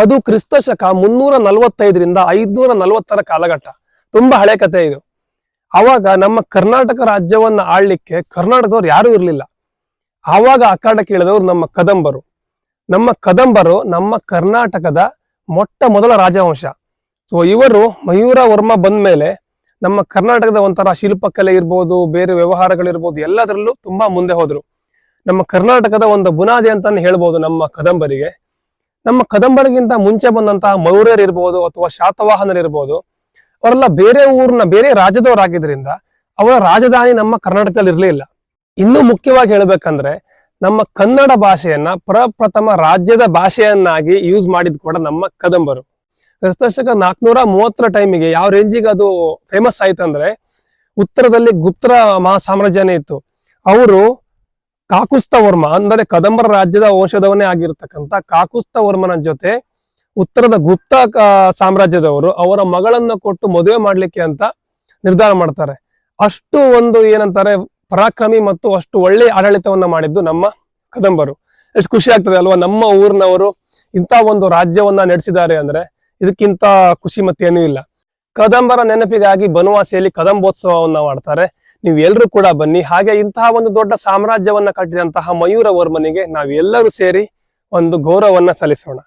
ಅದು ಕ್ರಿಸ್ತ ಶಕ ಮುನ್ನೂರ ನಲವತ್ತೈದರಿಂದ ಐದ್ನೂರ ನಲವತ್ತರ ಕಾಲಘಟ್ಟ. ತುಂಬಾ ಹಳೆ ಕತೆ ಇದು. ಆವಾಗ ನಮ್ಮ ಕರ್ನಾಟಕ ರಾಜ್ಯವನ್ನ ಆಳ್ಲಿಕ್ಕೆ ಕರ್ನಾಟಕದವ್ರು ಯಾರೂ ಇರಲಿಲ್ಲ. ಆವಾಗ ಅಖಾಡ ಕೇಳಿದವರು ನಮ್ಮ ಕದಂಬರು. ನಮ್ಮ ಕದಂಬರು ನಮ್ಮ ಕರ್ನಾಟಕದ ಮೊಟ್ಟ ಮೊದಲ ರಾಜವಂಶ. ಸೊ ಇವರು ಮಯೂರ ವರ್ಮ ಬಂದ್ಮೇಲೆ ನಮ್ಮ ಕರ್ನಾಟಕದ ಒಂಥರ ಶಿಲ್ಪಕಲೆ ಇರ್ಬೋದು, ಬೇರೆ ವ್ಯವಹಾರಗಳಿರ್ಬೋದು, ಎಲ್ಲದರಲ್ಲೂ ತುಂಬಾ ಮುಂದೆ ಹೋದ್ರು. ನಮ್ಮ ಕರ್ನಾಟಕದ ಒಂದು ಬುನಾದಿ ಅಂತಾನೆ ಹೇಳ್ಬೋದು ನಮ್ಮ ಕದಂಬರಿಗೆ. ನಮ್ಮ ಕದಂಬರಿಗಿಂತ ಮುಂಚೆ ಬಂದಂತಹ ಮೌರ್ಯರು ಇರ್ಬೋದು ಅಥವಾ ಶಾತವಾಹನರಿರ್ಬೋದು, ಅವರೆಲ್ಲ ಬೇರೆ ಊರಿನ, ಬೇರೆ ರಾಜ್ಯದವರಾಗಿದ್ರಿಂದ ಅವರ ರಾಜಧಾನಿ ನಮ್ಮ ಕರ್ನಾಟಕದಲ್ಲಿ ಇರಲಿಲ್ಲ ಇನ್ನೂ ಮುಖ್ಯವಾಗಿ ಹೇಳ್ಬೇಕಂದ್ರೆ, ನಮ್ಮ ಕನ್ನಡ ಭಾಷೆಯನ್ನ ಪ್ರಪ್ರಥಮ ರಾಜ್ಯದ ಭಾಷೆಯನ್ನಾಗಿ ಯೂಸ್ ಮಾಡಿದ್ ಕೂಡ ನಮ್ಮ ಕದಂಬರು. ಕ್ರಿಸ್ತಶಕ ನಾಲ್ಕನೂರ ಮೂವತ್ತರ ಟೈಮಿಗೆ ಯಾವ ರೇಂಜಿಗೆ ಅದು ಫೇಮಸ್ ಆಯ್ತಂದ್ರೆ, ಉತ್ತರದಲ್ಲಿ ಗುಪ್ತರ ಮಹಾಸಾಮ್ರಾಜ್ಯನೇ ಇತ್ತು. ಅವರು ಕಾಕುಸ್ತ ವರ್ಮ, ಅಂದರೆ ಕದಂಬರ ರಾಜ್ಯದ ಔಷಧವನ್ನೇ ಆಗಿರ್ತಕ್ಕಂಥ ಕಾಕುಸ್ತ ವರ್ಮನ ಜೊತೆ ಉತ್ತರದ ಗುಪ್ತ ಸಾಮ್ರಾಜ್ಯದವರು ಅವರ ಮಗಳನ್ನ ಕೊಟ್ಟು ಮದುವೆ ಮಾಡ್ಲಿಕ್ಕೆ ಅಂತ ನಿರ್ಧಾರ ಮಾಡ್ತಾರೆ. ಅಷ್ಟು ಒಂದು ಏನಂತಾರೆ, ಪರಾಕ್ರಮಿ ಮತ್ತು ಅಷ್ಟು ಒಳ್ಳೆಯ ಆಡಳಿತವನ್ನ ಮಾಡಿದ್ದು ನಮ್ಮ ಕದಂಬರು. ಎಷ್ಟು ಖುಷಿ ಆಗ್ತದೆ ಅಲ್ವಾ? ನಮ್ಮ ಊರಿನವರು ಇಂಥ ಒಂದು ರಾಜ್ಯವನ್ನ ನಡೆಸಿದ್ದಾರೆ ಅಂದ್ರೆ ಇದಕ್ಕಿಂತ ಖುಷಿ ಮತ್ತೇನೂ ಇಲ್ಲ. ಕದಂಬರ ನೆನಪಿಗಾಗಿ ಬನವಾಸಿಯಲ್ಲಿ ಕದಂಬೋತ್ಸವವನ್ನ ಮಾಡ್ತಾರೆ. ನೀವು ಎಲ್ಲರೂ ಕೂಡ ಬನ್ನಿ. ಹಾಗೆ ಇಂತಹ ಒಂದು ದೊಡ್ಡ ಸಾಮ್ರಾಜ್ಯವನ್ನ ಕಟ್ಟಿದಂತಹ ಮಯೂರ ವರ್ಮನಿಗೆ ನಾವೆಲ್ಲರೂ ಸೇರಿ ಒಂದು ಗೌರವವನ್ನ ಸಲ್ಲಿಸೋಣ.